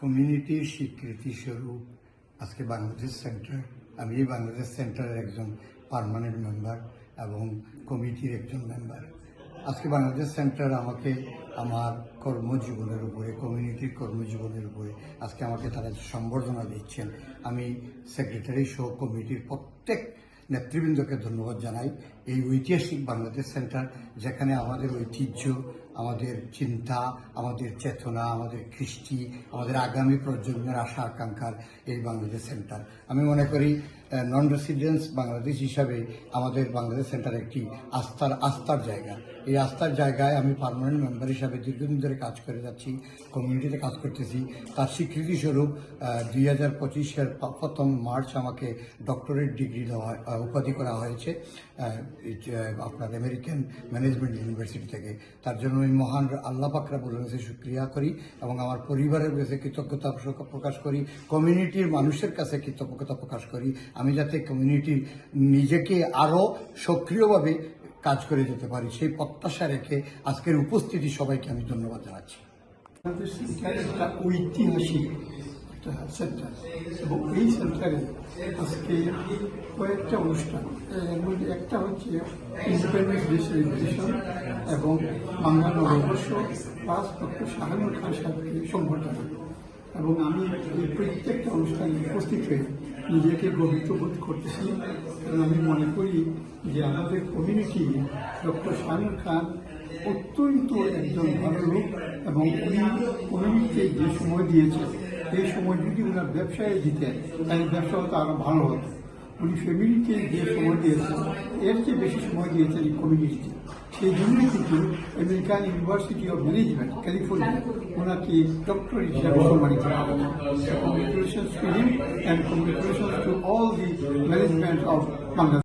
কমিউনিটির স্বীকৃতি স্বরূপ আজকে বাংলাদেশ সেন্টার আমি এই বাংলাদেশ সেন্টারের একজন পার্মানেন্ট মেম্বার এবং কমিটির একজন মেম্বার আজকে বাংলাদেশ সেন্টার আমাকে আমার কর্মজীবনের উপরে কমিউনিটির কর্মজীবনের উপরে আজকে আমাকে তারা সম্বর্ধনা দিচ্ছেন। আমি সেক্রেটারি সহ কমিটির প্রত্যেক নেতৃবৃন্দকে ধন্যবাদ জানাই। এই ঐতিহাসিক বাংলাদেশ সেন্টার যেখানে আমাদের ঐতিহ্য আমাদের চিন্তা, আমাদের চেতনা, আমাদের কৃষ্টি, আমাদের আগামী প্রজন্মের আশা, আকাঙ্ক্ষার এই বাংলাদেশ সেন্টার। আমি মনে করি নন রেসিডেন্স বাংলাদেশ হিসাবে আমাদের বাংলাদেশ সেন্টার একটি আস্থার আস্থার জায়গা। এই আস্থার জায়গায় আমি পার্মানেন্ট মেম্বার হিসাবে দীর্ঘদিন ধরে কাজ করে যাচ্ছি কমিউনিটিতে কাজ করতেছি। তার স্বীকৃতিস্বরূপ দুই হাজার পঁচিশের প্রথম মার্চ আমাকে ডক্টরেট ডিগ্রি দেওয়া উপাধি করা হয়েছে আপনার আমেরিকান ম্যানেজমেন্ট ইউনিভার্সিটি থেকে। তার জন্য আমি মহান আল্লাহ পাকরা বলে কাছে সুক্রিয়া করি এবং আমার পরিবারের কাছে কৃতজ্ঞতা প্রকাশ করি কমিউনিটির মানুষের কাছে কৃতজ্ঞতা প্রকাশ করি। আমি যাতে কমিউনিটি নিজেকে আরও সক্রিয়ভাবে কাজ করে যেতে পারি, সেই প্রত্যাশা রেখে আজকের উপস্থিতি সবাইকে আমি ধন্যবাদ জানাচ্ছি। একটা ঐতিহাসিক সেন্টার এবং এই সেন্টারে আজকে কয়েকটা অনুষ্ঠান। এর মধ্যে একটা হচ্ছে ইন্ডিপেন্ডেন্স ডে সেলিব্রেশন এবং বাংলা নববর্ষ প্লাস ডক্টর শাহানুর খান সাহেবকে সম্বর্ধনা এবং আমি এই প্রত্যেকটা অনুষ্ঠানে উপস্থিত হয়ে নিজেকে গর্বিত বোধ করতেছি। কারণ আমি মনে করি যে আমাদের কমিউনিটি ডক্টর শাহরুখ খান অত্যন্ত একজন ভালো লোক এবং উনি কমিউনিটিকে যে সময় দিয়েছেন এই সময় যদি ওনার ব্যবসায় দিতেন তাহলে ব্যবসা হতো আরও ভালো হতো। উনি ফ্যামিলিকে যে সময় দিয়েছেন এর চেয়ে বেশি সময় দিয়েছেন এই কমিউনিটিতে সেই জন্যই কিন্তু American university of management California ওনাকে ডক্টর হিসাবে সম্মানিত করা congratulations to him and congratulations to all the management of Bangladesh